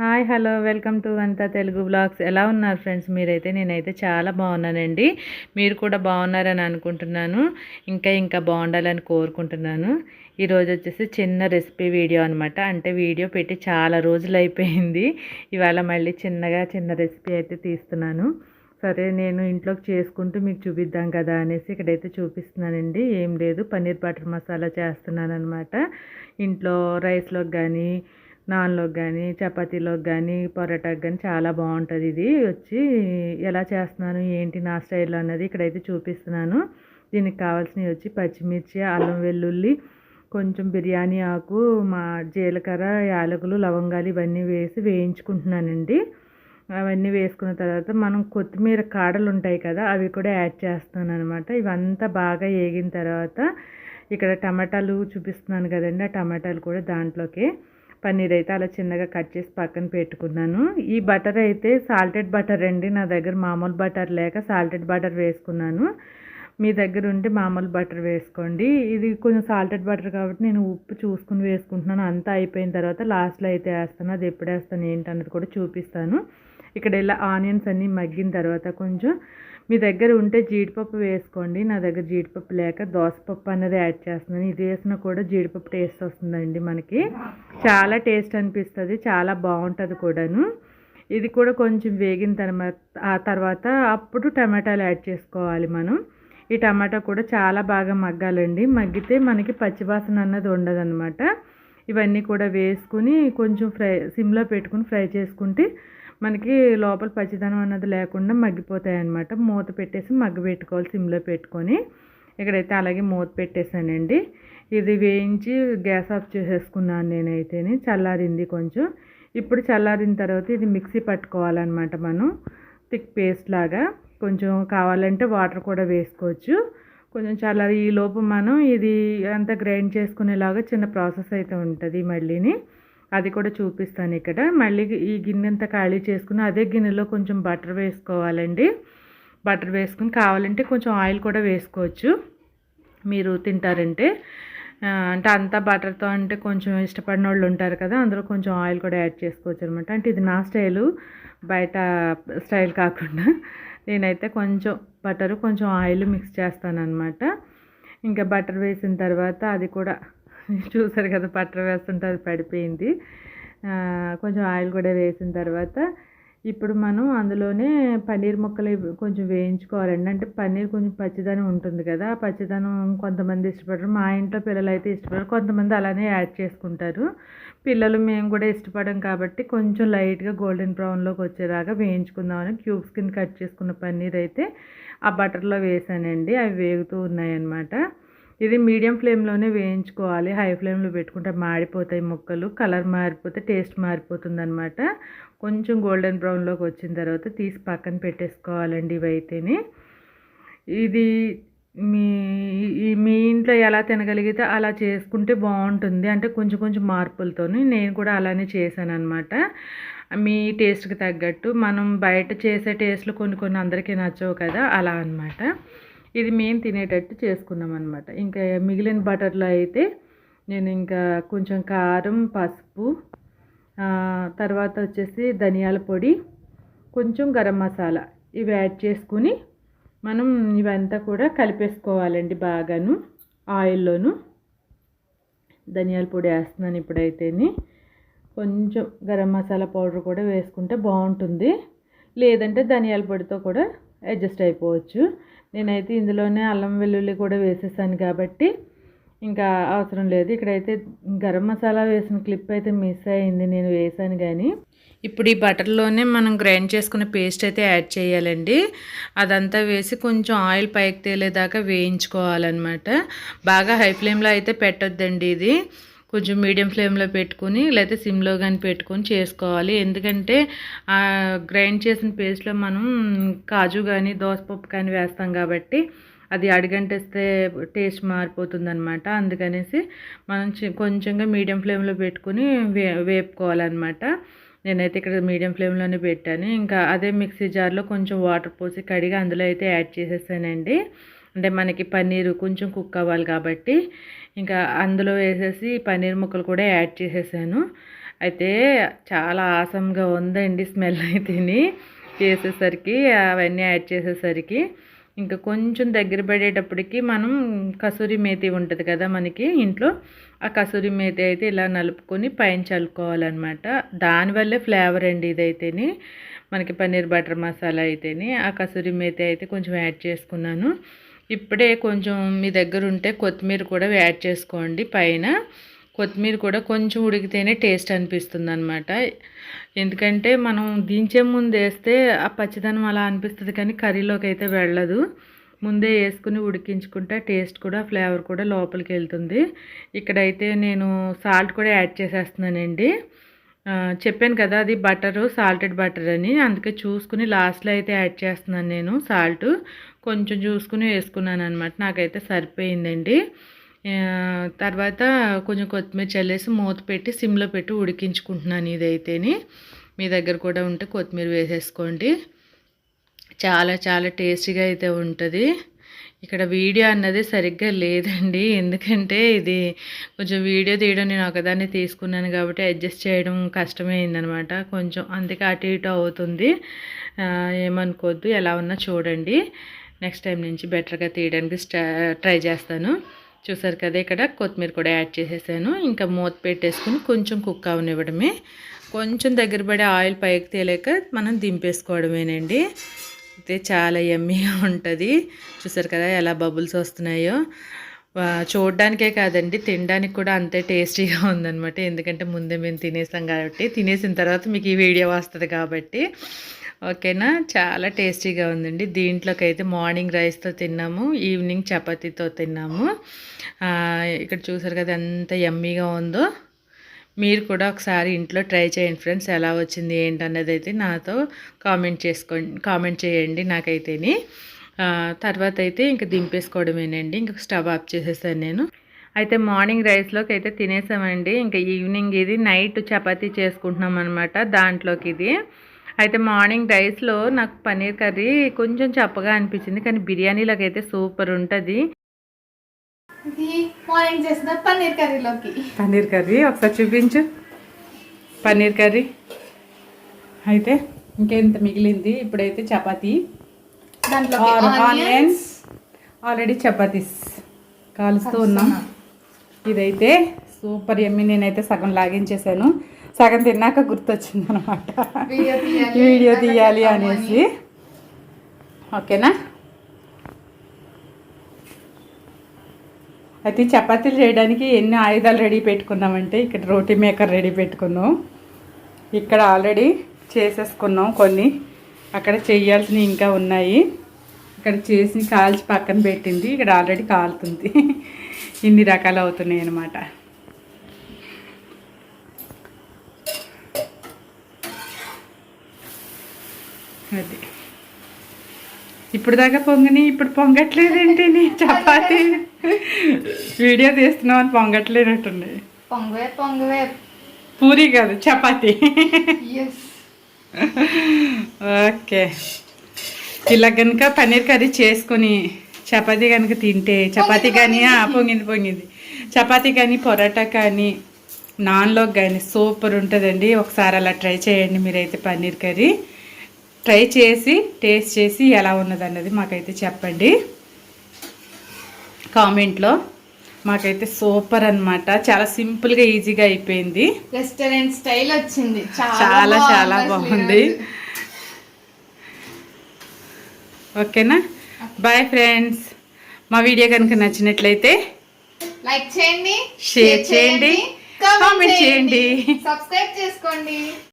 Hi hello welcome to అంతా Telugu blogs. ఎలా ఉన్నారు ఫ్రెండ్స్? మీరైతే నేనైతే చాలా బాగున్నానండి. మీరు కూడా బాగున్నారని అనుకుంటున్నాను. ఇంకా ఇంకా బాగుండాలని కోరుకుంటున్నాను. ఈరోజు వచ్చేసి చిన్న రెసిపీ వీడియో అనమాట అంటే వీడియో పెట్టి చాలా రోజులు అయిపోయింది. ఇవాళ మళ్ళీ చిన్నగా చిన్న రెసిపీ అయితే తీస్తున్నాను. సరే నేను ఇంట్లోకి చేసుకుంటూ మీకు చూపిద్దాం కదా అనేసి ఇక్కడైతే చూపిస్తున్నానండి. ఏం లేదు పన్నీర్ బటర్ మసాలా చేస్తున్నాను అనమాట ఇంట్లో రైస్లోకి కానీ నాన్లోకి కానీ చపాతీలోకి కానీ పొరాటాకి కానీ చాలా బాగుంటుంది ఇది. వచ్చి ఎలా చేస్తున్నాను ఏంటి నా స్టైల్లో అన్నది ఇక్కడైతే చూపిస్తున్నాను. దీనికి కావాల్సినవి వచ్చి పచ్చిమిర్చి అల్లం వెల్లుల్లి కొంచెం బిర్యానీ ఆకు మా జీలకర్ర యాలకులు లవంగాలు ఇవన్నీ వేసి వేయించుకుంటున్నానండి. అవన్నీ వేసుకున్న తర్వాత మనం కొత్తిమీర కాడలు ఉంటాయి కదా అవి కూడా యాడ్ చేస్తాను అనమాట ఇవంతా బాగా వేగిన తర్వాత ఇక్కడ టమాటాలు చూపిస్తున్నాను కదండి ఆ టమాటాలు కూడా దాంట్లోకి. పన్నీర్ అయితే అలా చిన్నగా కట్ చేసి పక్కన పెట్టుకున్నాను. ఈ బటర్ అయితే సాల్టెడ్ బటర్ అండి. నా దగ్గర మామూలు బటర్ లేక సాల్టెడ్ బటర్ వేసుకున్నాను. మీ దగ్గర ఉంటే మామూలు బటర్ వేసుకోండి. ఇది కొంచెం సాల్టెడ్ బటర్ కాబట్టి నేను ఉప్పు చూసుకుని వేసుకుంటున్నాను. అంతా అయిపోయిన తర్వాత లాస్ట్లో అయితే వేస్తాను. అది ఎప్పుడు వేస్తాను ఏంటన్నది కూడా చూపిస్తాను. ఇక్కడ ఇలా ఆనియన్స్ అన్నీ మగ్గిన తర్వాత కొంచెం మీ దగ్గర ఉంటే జీడిపప్పు వేసుకోండి. నా దగ్గర జీడిపప్పు లేక దోసపప్పు అన్నది యాడ్ చేస్తున్నాను. ఇది వేసినా కూడా జీడిపప్పు టేస్ట్ వస్తుందండి మనకి. చాలా టేస్ట్ అనిపిస్తుంది. చాలా బాగుంటుంది కూడాను. ఇది కూడా కొంచెం వేగిన తర్వాత ఆ తర్వాత అప్పుడు టమాటాలు యాడ్ చేసుకోవాలి మనం. ఈ టమాటా కూడా చాలా బాగా మగ్గాలండి. మగ్గితే మనకి పచ్చివాసన అన్నది ఉండదన్నమాట. ఇవన్నీ కూడా వేసుకుని కొంచెం ఫ్రై సిమ్లో పెట్టుకుని ఫ్రై చేసుకుంటే మనకి లోపల పచ్చిదనం అన్నది లేకుండా మగ్గిపోతాయి అనమాట మూత పెట్టేసి మగ్గి పెట్టుకోవాలి సిమ్లో పెట్టుకొని. ఇక్కడైతే అలాగే మూత పెట్టేశానండి. ఇది వేయించి గ్యాస్ ఆఫ్ చేసేసుకున్నాను నేనైతేనే. చల్లారింది కొంచెం. ఇప్పుడు చల్లారిన తర్వాత ఇది మిక్సీ పట్టుకోవాలన్నమాట మనం. థిక్ పేస్ట్ లాగా. కొంచెం కావాలంటే వాటర్ కూడా వేసుకోవచ్చు. కొంచెం చల్లారి ఈ లోపు మనం ఇది అంతా గ్రైండ్ చేసుకునేలాగా చిన్న ప్రాసెస్ అయితే ఉంటుంది మళ్ళీని. అది కూడా చూపిస్తాను ఇక్కడ. మళ్ళీ ఈ గిన్నె అంతా ఖాళీ చేసుకుని అదే గిన్నెలో కొంచెం బటర్ వేసుకోవాలండి. బటర్ వేసుకుని కావాలంటే కొంచెం ఆయిల్ కూడా వేసుకోవచ్చు. మీరు తింటారంటే. అంటే అంతా బటర్తో అంటే కొంచెం ఇష్టపడిన వాళ్ళు ఉంటారు కదా అందులో కొంచెం ఆయిల్ కూడా యాడ్ చేసుకోవచ్చు అనమాట అంటే ఇది నా స్టైలు బయట స్టైల్ కాకుండా. నేనైతే కొంచెం బటరు కొంచెం ఆయిల్ మిక్స్ చేస్తాను అనమాట ఇంకా బటర్ వేసిన తర్వాత అది కూడా చూసారు కదా బటర్ వేస్తుంటే అది పడిపోయింది. కొంచెం ఆయిల్ కూడా వేసిన తర్వాత ఇప్పుడు మనం అందులోనే పన్నీర్ ముక్కలు కొంచెం వేయించుకోవాలండి. అంటే పన్నీర్ కొంచెం పచ్చిదనం ఉంటుంది కదా ఆ పచ్చిదనం కొంతమంది ఇష్టపడరు. మా ఇంట్లో పిల్లలు అయితే ఇష్టపడరు. కొంతమంది అలానే యాడ్ చేసుకుంటారు. పిల్లలు మేము కూడా ఇష్టపడం కాబట్టి కొంచెం లైట్గా గోల్డెన్ బ్రౌన్లోకి వచ్చేలాగా వేయించుకుందామని క్యూబ్స్ కింద కట్ చేసుకున్న పన్నీర్ అయితే ఆ బటర్లో వేసానండి. అవి వేగుతూ ఉన్నాయన్నమాట. ఇది మీడియం ఫ్లేమ్లోనే వేయించుకోవాలి. హై ఫ్లేమ్లో పెట్టుకుంటే మాడిపోతాయి ముక్కలు. కలర్ మారిపోతే టేస్ట్ మారిపోతుంది అనమాట కొంచెం గోల్డెన్ బ్రౌన్లోకి వచ్చిన తర్వాత తీసి పక్కన పెట్టేసుకోవాలండి ఇవైతేనే. ఇది మీ మీ ఇంట్లో ఎలా తినగలిగితే అలా చేసుకుంటే బాగుంటుంది. అంటే కొంచెం కొంచెం మార్పులతో నేను కూడా అలానే చేశాను అనమాట మీ టేస్ట్కి తగ్గట్టు. మనం బయట చేసే టేస్ట్లు కొన్ని కొన్ని అందరికీ నచ్చవు కదా అలా అనమాట ఇది మేము తినేటట్టు చేసుకున్నాం అనమాట ఇంకా మిగిలిన బటర్లో అయితే నేను ఇంకా కొంచెం కారం పసుపు తర్వాత వచ్చేసి ధనియాల పొడి కొంచెం గరం మసాలా ఇవి యాడ్ చేసుకుని మనం ఇవంతా కూడా కలిపేసుకోవాలండి బాగాను ఆయిల్లోను. ధనియాల పొడి వేస్తున్నాను ఇప్పుడైతేని. కొంచెం గరం మసాలా పౌడర్ కూడా వేసుకుంటే బాగుంటుంది. లేదంటే ధనియాల పొడితో కూడా అడ్జస్ట్ అయిపోవచ్చు. నేనైతే ఇందులోనే అల్లం వెల్లుల్లి కూడా వేసేసాను కాబట్టి ఇంకా అవసరం లేదు. ఇక్కడైతే గరం మసాలా వేసిన క్లిప్ అయితే మిస్ అయింది నేను వేసాను కానీ. ఇప్పుడు ఈ బటర్లోనే మనం గ్రైండ్ చేసుకున్న పేస్ట్ అయితే యాడ్ చేయాలండి. అదంతా వేసి కొంచెం ఆయిల్ పైకి తేలేదాకా వేయించుకోవాలన్నమాట. బాగా హై ఫ్లేమ్లో అయితే పెట్టొద్దండి ఇది. కొంచెం మీడియం ఫ్లేమ్లో పెట్టుకుని లేకపోతే సిమ్లో కానీ పెట్టుకొని చేసుకోవాలి. ఎందుకంటే గ్రైండ్ చేసిన పేస్ట్లో మనం కాజు కానీ దోసపప్పు కానీ వేస్తాం కాబట్టి అది అడిగంటేస్తే టేస్ట్ మారిపోతుంది అనమాట అందుకనేసి మనం కొంచెంగా మీడియం ఫ్లేమ్లో పెట్టుకుని వే వేపుకోవాలన్నమాట. నేనైతే ఇక్కడ మీడియం ఫ్లేమ్లోనే పెట్టాను. ఇంకా అదే మిక్సీ జార్లో కొంచెం వాటర్ పోసి కడిగి అందులో అయితే యాడ్ చేసేసానండి. అంటే మనకి పన్నీరు కొంచెం కుక్ అవ్వాలి కాబట్టి ఇంకా అందులో వేసేసి పన్నీర్ ముక్కలు కూడా యాడ్ చేసేసాను. అయితే చాలా ఆసంగా ఉందండి స్మెల్ అయితేని చేసేసరికి అవన్నీ యాడ్ చేసేసరికి. ఇంకా కొంచెం దగ్గర పడేటప్పటికి మనం కసూరి మేతి ఉంటుంది కదా మనకి ఇంట్లో ఆ కసూరి మేతి అయితే ఇలా నలుపుకొని పైన చల్లుకోవాలన్నమాట. దానివల్లే ఫ్లేవర్ అండి ఇదైతేని. మనకి పన్నీర్ బటర్ మసాలా అయితేని ఆ కసూరి మేతి అయితే కొంచెం యాడ్ చేసుకున్నాను. ఇప్పుడే కొంచెం మీ దగ్గర ఉంటే కొత్తిమీర కూడా యాడ్ చేసుకోండి. పైన కొత్తిమీర కూడా కొంచెం ఉడికితేనే టేస్ట్ అనిపిస్తుంది అనమాట ఎందుకంటే మనం దించే ముందు వేస్తే ఆ పచ్చిదనం అలా అనిపిస్తుంది కానీ కర్రీలోకి అయితే వెళ్ళదు. ముందే వేసుకుని ఉడికించుకుంటే టేస్ట్ కూడా ఫ్లేవర్ కూడా లోపలికి వెళ్తుంది. ఇక్కడైతే నేను సాల్ట్ కూడా యాడ్ చేసేస్తున్నానండి. చెప్పాను కదా అది బటరు సాల్టెడ్ బటర్ అని. అందుకే చూసుకుని లాస్ట్లో అయితే యాడ్ చేస్తున్నాను నేను సాల్ట్. కొంచెం చూసుకుని వేసుకున్నాను అనమాట నాకైతే సరిపోయిందండి. తర్వాత కొంచెం కొత్తిమీర చల్లేసి మూత పెట్టి సిమ్లో పెట్టి ఉడికించుకుంటున్నాను ఇదైతేని. మీ దగ్గర కూడా ఉంటే కొత్తిమీర వేసేసుకోండి. చాలా చాలా టేస్టీగా అయితే ఉంటుంది. ఇక్కడ వీడియో అన్నది సరిగ్గా లేదండి. ఎందుకంటే ఇది కొంచెం వీడియో తీయడం నేను ఒకదాన్ని తీసుకున్నాను కాబట్టి అడ్జస్ట్ చేయడం కష్టమైందనమాట. కొంచెం అందుకే అటు ఇటు అవుతుంది. ఏమనుకోవద్దు. ఎలా ఉన్నా చూడండి. నెక్స్ట్ టైం నుంచి బెటర్గా తీయడానికి ట్రై చేస్తాను. చూసారు కదా ఇక్కడ కొత్తిమీర కూడా యాడ్ చేసేసాను. ఇంకా మూత పెట్టేసుకుని కొంచెం కుక్ అవనివ్వడమే. కొంచెం దగ్గర పడే ఆయిల్ పైకి తేలేక మనం దింపేసుకోవడమేనండి. అయితే చాలా ఎమ్మీగా ఉంటుంది. చూసారు కదా ఎలా బబుల్స్ వస్తున్నాయో. చూడడానికే కాదండి తినడానికి కూడా అంతే టేస్టీగా ఉందన్నమాట. ఎందుకంటే ముందే మేము తినేసాం కాబట్టి తినేసిన తర్వాత మీకు ఈ వీడియో వస్తుంది కాబట్టి. ఓకేనా చాలా టేస్టీగా ఉందండి. దీంట్లోకి అయితే మార్నింగ్ రైస్తో తిన్నాము ఈవినింగ్ చపాతీతో తిన్నాము. ఇక్కడ చూసారు కదా ఎంత ఎమ్మీగా ఉందో. మీరు కూడా ఒకసారి ఇంట్లో ట్రై చేయండి ఫ్రెండ్స్ ఎలా వచ్చింది ఏంటన్నది అయితే నాతో కామెంట్ చేసుకోండి కామెంట్ చేయండి నాకైతేని. తర్వాత అయితే ఇంక దింపేసుకోవడమేనండి. ఇంక స్టవ్ ఆఫ్ చేసేసాను నేను. అయితే మార్నింగ్ రైస్లోకి అయితే తినేసామండి. ఇంకా ఈవినింగ్ ఇది నైట్ చపాతీ చేసుకుంటున్నాం అనమాట దాంట్లోకి ఇది. అయితే మార్నింగ్ రైస్లో నాకు పన్నీర్ కర్రీ కొంచెం చప్పగా అనిపించింది కానీ బిర్యానీలోకి అయితే సూపర్ ఉంటుంది. ఇది మార్నింగ్ చేసిన పన్నీర్ కర్రీలోకి. పన్నీర్ కర్రీ ఒకసారి చూపించు. పన్నీర్ కర్రీ. అయితే ఇంకెంత మిగిలింది? ఇప్పుడైతే చపాతీ. దాంట్లో ఆనియన్స్. ఆల్రెడీ చపాతీస్ కాలుస్తూ ఉన్నాం. ఇదైతే సూపర్ ఎమ్మి. నేనైతే సగం లాగించేసాను. సగం తిన్నాక గుర్తొచ్చింది అనమాట వీడియో తీయాలి. వీడియో తీయాలి అనేసి. ఓకేనా? అయితే చపాతీలు చేయడానికి ఎన్ని ఆయుధాలు రెడీ పెట్టుకున్నామంటే ఇక్కడ రోటీ మేకర్ రెడీ పెట్టుకున్నాం. ఇక్కడ ఆల్రెడీ చేసేసుకున్నాం కొన్ని. అక్కడ చేయాల్సినవి ఇంకా ఉన్నాయి. ఇక్కడ చేసి కాల్చి పక్కన పెట్టింది. ఇక్కడ ఆల్రెడీ కాలుతుంది. ఇన్ని రకాలు అవుతున్నాయి అన్నమాట. అది. ఇప్పుడు దాకా పొంగని ఇప్పుడు పొంగట్లేదేంటి నీ చపాతి? వీడియో తీస్తున్నావు అని పొంగట్లేనట్టుంది. పొంగవే పొంగవే. పూరి కాదు చపాతి. ఓకే. ఇలా కనుక పన్నీర్ కర్రీ చేసుకొని చపాతీ కనుక తింటే చపాతీ కానీ పొంగింది. పొంగింది చపాతీ కానీ పొరాటా కానీ నాన్లోకి కానీ సూపర్ ఉంటుందండి. ఒకసారి అలా ట్రై చేయండి మీరైతే పన్నీర్ కర్రీ. ట్రై చేసి టేస్ట్ చేసి ఎలా ఉన్నది అన్నది మాకైతే చెప్పండి. కామెంట్లో. మాకైతే సూపర్ అన్నమాట. చాలా సింపుల్గా ఈజీగా అయిపోయింది. రెస్టారెంట్ స్టైల్ వచ్చింది. చాలా చాలా బాగుంది. ఓకేనా? బాయ్ ఫ్రెండ్స్ మా వీడియో కనుక నచ్చినట్లయితే లైక్ చేయండి షేర్ చేయండి, కామెంట్ చేయండి. సబ్స్క్రైబ్ చేసుకోండి.